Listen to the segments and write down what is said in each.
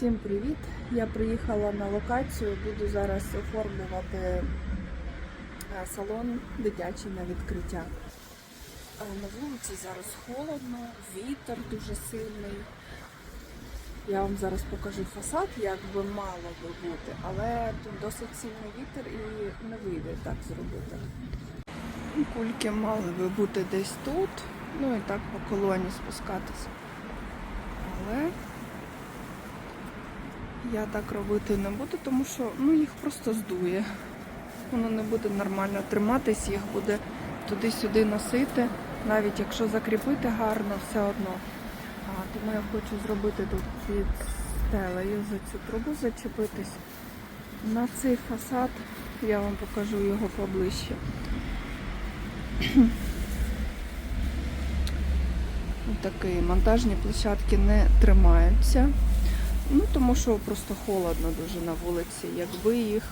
Всім привіт! Я приїхала на локацію, буду зараз оформлювати е, салон дитячий на відкриття. Е, На вулиці зараз холодно, вітер дуже сильний. Я вам зараз покажу фасад, як би мало би бути, але тут досить сильний вітер і не вийде так зробити. Кульки мали би бути десь тут, ну і так по колоні спускатися. Але я так робити не буду, тому що ну, їх просто здує. Воно не буде нормально триматись, їх буде туди-сюди носити, навіть якщо закріпити гарно, все одно. А, тому я хочу зробити тут під стелею за цю трубу зачепитись. На цей фасад я вам покажу його поближче. Такий монтажні площадки не тримаються. Ну, тому що просто холодно дуже на вулиці. Якби їх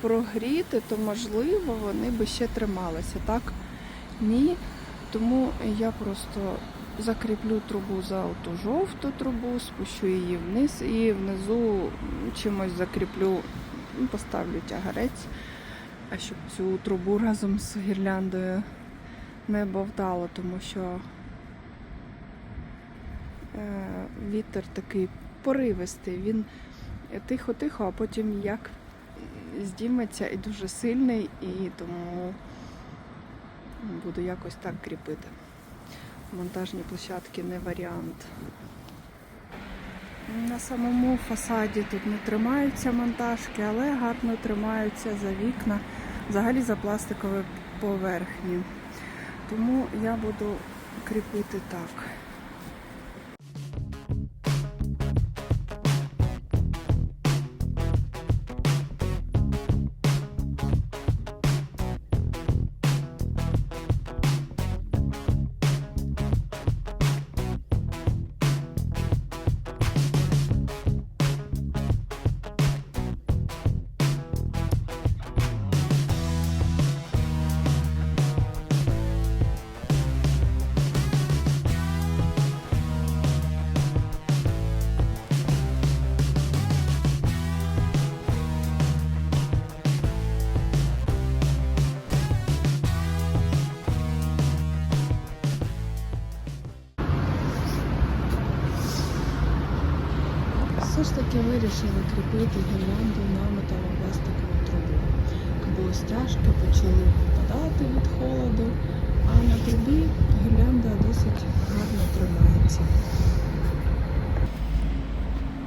прогріти, то можливо вони би ще трималися. Так? Ні. Тому я просто закріплю трубу за оту жовту трубу, спущу її вниз і внизу чимось закріплю, ну, поставлю тягарець, а щоб цю трубу разом з гірляндою не бовтало, тому що е, вітер такий поривистий. Він тихо-тихо, а потім як здіметься і дуже сильний, і тому буду якось так кріпити. Монтажні площадки не варіант. На самому фасаді тут не тримаються монтажки, але гарно тримаються за вікна, взагалі за пластикові поверхні. Тому я буду кріпити так. Все ж таки вирішили кріпити гірлянду на металопластикову трубу. Бо стяжки почали випадати від холоду, а на трубі гірлянда досить гарно тримається.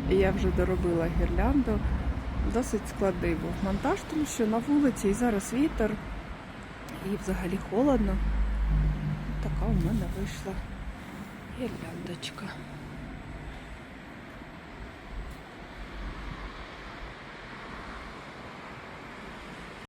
Я вже доробила гірлянду. Досить складний був монтаж, тому що на вулиці і зараз вітер, і взагалі холодно. Така у мене вийшла гірляндочка.